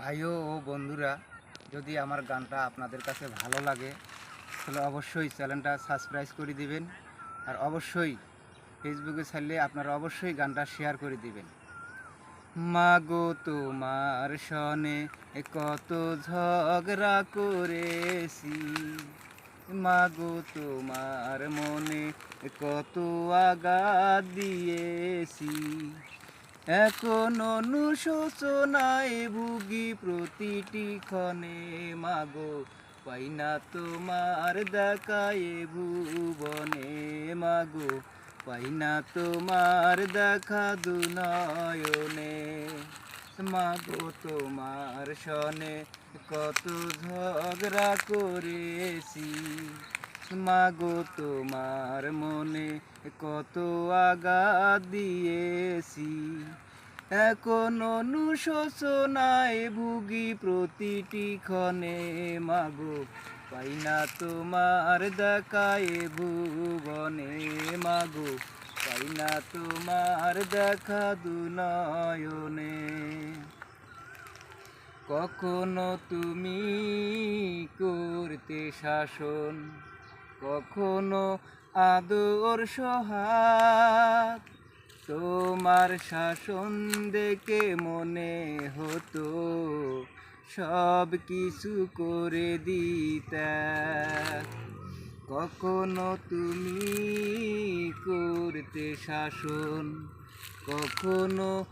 ভাইও ও বন্ধুরা, যদি আমার গানটা আপনাদের কাছে ভালো লাগে, তাহলে অবশ্যই চ্যানেলটা সাবস্ক্রাইব করে দিবেন। আর অবশ্যই ফেসবুকে ছাড়লে আপনারা অবশ্যই গানটা শেয়ার করে দিবেন। মাগো, তোমার সনে কত ঝগড়া করেছি। মাগো, তোমার মনে কত আঘাত দিয়েছি। এখন অনুশোচনায় ভুগি প্রতিটি ক্ষণে, মাগো, পাই না তোমার দেখায় ভুবনে, মাগো, পাই না তোমার দেখা দুনয়নে, মাগো, তোমার সনে কত ঝগড়া করেছি। মাগো তোমার মনে কত আঘাত দিয়েছি। এখন অনুশোচনায় ভুগি প্রতিটি ক্ষণে মাগো, পাই না তোমার দেখায় ভুবনে মাগো, পাই না তোমার দেখা দুনয়নে। কখনো তুমি করতে শাসন কখনো আদর সহাগ। তোমার শাসন দেখে মনে হতো, সব কিছু করে দিতে। কখনো তুমি করতে শাসন, কখনো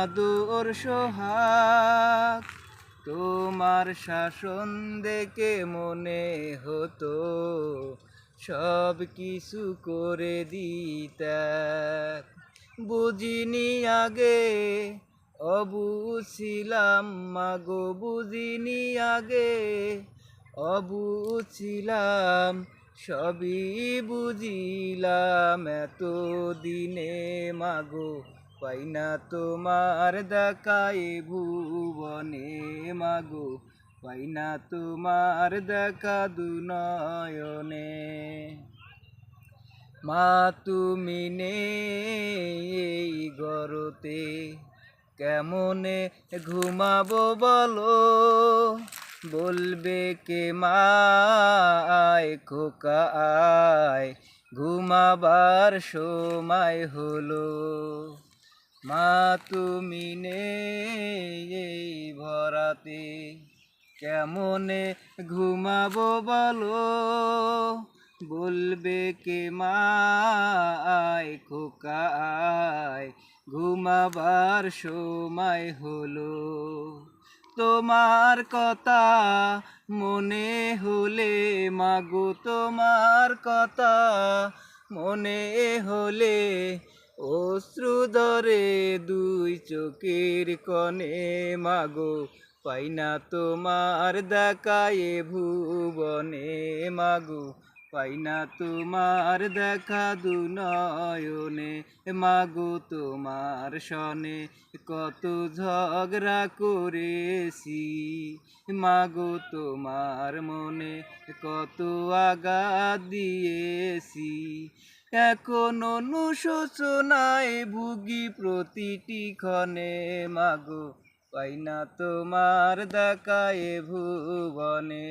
আদর সোহাগ। তোমার শাসন দেখে মনে হতো, সব কিছু করে দিতে বুঝিনি আগে অবুছিলাম মাগো, বুঝিনি আগে অবুছিলাম সবই বুঝিলাম। এত দিনে মাগো পাই না তোমার দেখায় ভুবনে মাগো পাই না তোমার দেখা দুনয়নে। মা, তুমি নেই গরতে, কেমনে ঘুমাবো বলো? বলবে কে মা খোকা আয় ঘুমাবার সময় হলো। মা তুমি নেই ভরাতে, কেমনে ঘুমাবো বলো? বলবে কে মা আয় খোকা ঘুমাবার সময় হলো। তোমার কথা মনে হলে, মাগো তোমার কথা মনে হলে অশ্রু ধরে দুই চোখের কনে মাগো, পাই না তোমার দেখায় ভুবনে, মাগো, পাই না তোমার দেখা দু নয়নে মাগো, তোমার সনে কত ঝগড়া করেছি, মাগো, তোমার মনে কত আঘাত দিয়েছি এখন অনুশোচনায় ভুগি প্রতিটি ক্ষণে মাগো পাই না তোমার দেখায় ভুবনে।